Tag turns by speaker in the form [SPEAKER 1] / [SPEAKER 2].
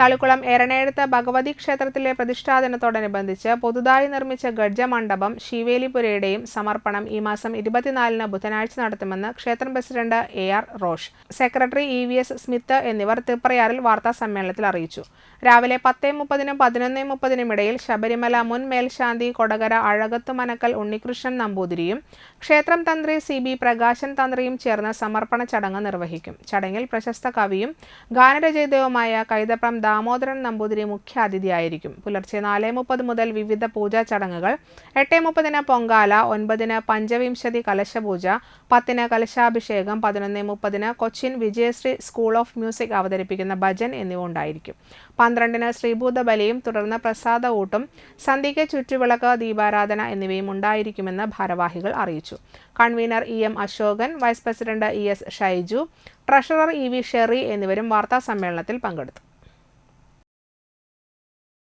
[SPEAKER 1] തളിക്കുളം എരണേഴത്ത് ഭഗവതി ക്ഷേത്രത്തിലെ പ്രതിഷ്ഠാദിനത്തോടനുബന്ധിച്ച് പുതുതായി നിർമ്മിച്ച ഗഡ്ജമണ്ഡപം ശിവേലിപുരയുടെയും സമർപ്പണം ഈ മാസം ഇരുപത്തിനാലിന് ബുധനാഴ്ച നടത്തുമെന്ന് ക്ഷേത്രം president A R Rosh secretary E V S Smith എന്നിവർ തിപ്രയാറിൽ വാർത്താസമ്മേളനത്തിൽ അറിയിച്ചു. രാവിലെ പത്തേ മുപ്പതിനും പതിനൊന്നേ മുപ്പതിനും ഇടയിൽ ശബരിമല മുൻ മേൽശാന്തി കൊടകര അഴകത്ത് മനക്കൽ ഉണ്ണികൃഷ്ണൻ നമ്പൂതിരിയും ക്ഷേത്രം തന്ത്രി സി ബി പ്രകാശൻ തന്ത്രിയും ചേർന്ന് സമർപ്പണ ചടങ്ങ് നിർവഹിക്കും. ചടങ്ങിൽ പ്രശസ്ത കവിയും ഗാനരചയിതാവുമായ കൈതപ്രം ദാമോദരൻ നമ്പൂതിരി മുഖ്യാതിഥിയായിരിക്കും. പുലർച്ചെ നാല് മുപ്പത് മുതൽ വിവിധ പൂജാ ചടങ്ങുകൾ. എട്ട് മുപ്പതിന് പൊങ്കാല ഒൻപതിന് പഞ്ചവിംശതി കലശപൂജ പത്തിന് കലശാഭിഷേകം പതിനൊന്ന് മുപ്പതിന് Cochin Vijayasree school of music അവതരിപ്പിക്കുന്ന ഭജൻ എന്നിവ ഉണ്ടായിരിക്കും. പന്ത്രണ്ടിന് ശ്രീഭൂത ബലിയും തുടർന്ന് പ്രസാദ ഊട്ടും സന്ധ്യയ്ക്ക് ചുറ്റുവിളക്ക് ദീപാരാധന എന്നിവയും ഉണ്ടായിരിക്കുമെന്ന് ഭാരവാഹികൾ അറിയിച്ചു. Convener E M Ashokan vice president E S Shaiju treasurer E V Sherry എന്നിവരും വാർത്താ സമ്മേളനത്തിൽ പങ്കെടുത്തു.